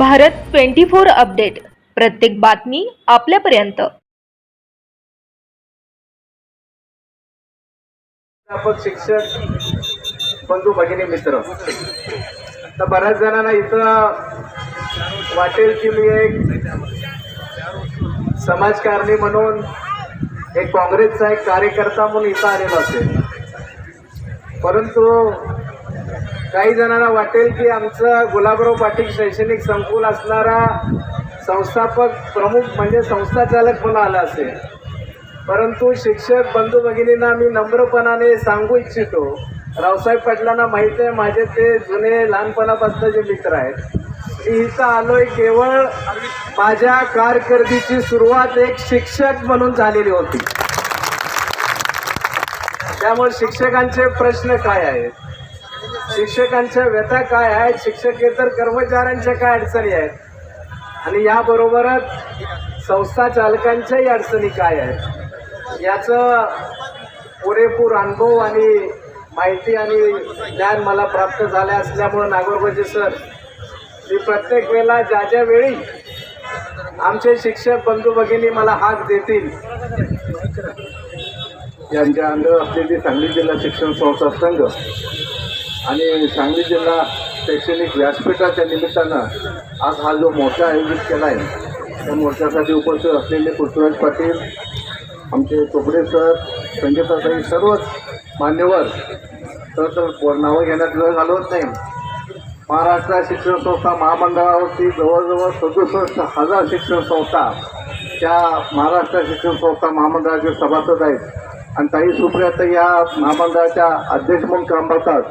Bharat twenty four update. प्रत्येक बातमी आपल्यापर्यंत. अध्यापक शिक्षक बंधू भगिनी मित्र. तर बऱ्याच जणांना इथं वाटेल की मी एक समाजकारणी म्हणून एक काँग्रेसचा एक कार्यकर्ता म्हणून इथं आलेलो असेल. परंतु काही जणांना वाटेल की आमचं गुलाबराव पाटील शैक्षणिक संकुल असणारा संस्थापक प्रमुख म्हणजे संस्थाचालक म्हणून आला असेल. परंतु शिक्षक बंधू भगिनींना मी नम्रपणाने सांगू इच्छितो. रावसाहेब पाटलांना माहिती आहे माझे ते जुने लहानपणापासून जे मित्र आहेत मी इथं आलोय केवळ माझ्या कारकिर्दीची सुरुवात एक शिक्षक म्हणून झालेली होती. त्यामुळे शिक्षकांचे प्रश्न काय आहेत? शिक्षकांच्या व्यथा काय आहेत? शिक्षकेतर कर्मचाऱ्यांच्या काय अडचणी आहेत? आणि याबरोबरच संस्था चालकांच्याही अडचणी काय आहेत? याचं पुरेपूर अनुभव आणि माहिती आणि ज्ञान मला प्राप्त झाले असल्यामुळं नागोरबाजी सर मी प्रत्येक वेळेला ज्या ज्या वेळी आमचे शिक्षक बंधू भगिनी मला हाक देतील यांच्या अंडर असलेली सांगली जिल्हा शिक्षण संस्था संघ आणि सांगली जिल्हा शैक्षणिक व्यासपीठाच्या निमित्तानं आज हा जो मोर्चा आयोजित केला आहे त्या मोर्चासाठी उपस्थित असलेले पृथ्वीराज पाटील आमचे चोपडे सर संगीताताई सर्वच मान्यवर तर तर नावं घेण्यात वेळ घालवत नाही. महाराष्ट्र शिक्षण संस्था महामंडळावरती जवळजवळ सदुसष्ट हजार शिक्षण संस्था त्या महाराष्ट्र शिक्षण संस्था महामंडळाचे सभासद आहेत. आणि ताई सुप्रिया या महामंडळाच्या अध्यक्ष म्हणून काम करतात.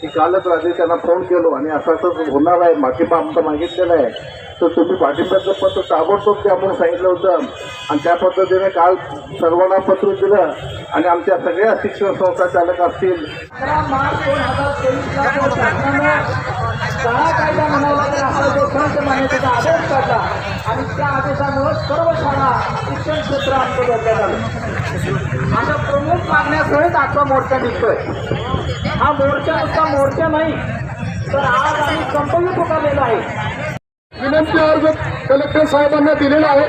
की कालच रात्री त्यांना फोन केलो आणि असं असं होणार आहे पाठिंबा आमचा मागितलेला आहे. तर तुम्ही पाठिंब्याचं पत्र ताबडतोब ते आपण सांगितलं होतं. आणि त्या पद्धतीने काल सर्वांना पत्र दिलं आणि आमच्या सगळ्या शिक्षण संस्था चालक असतील. आणि त्या आदेशामुळे सर्व शाळा शिक्षण क्षेत्र आमचं धोक्यात आलं. अशा प्रमुख मागण्यासहित आजचा मोर्चा निघतोय. हा मोर्चा नुसता मोर्चा नाही तर आज आम्ही संपन्न पुकारलेला आहे. विनंती अर्ज कलेक्टर साहेबांना दिलेला आहे.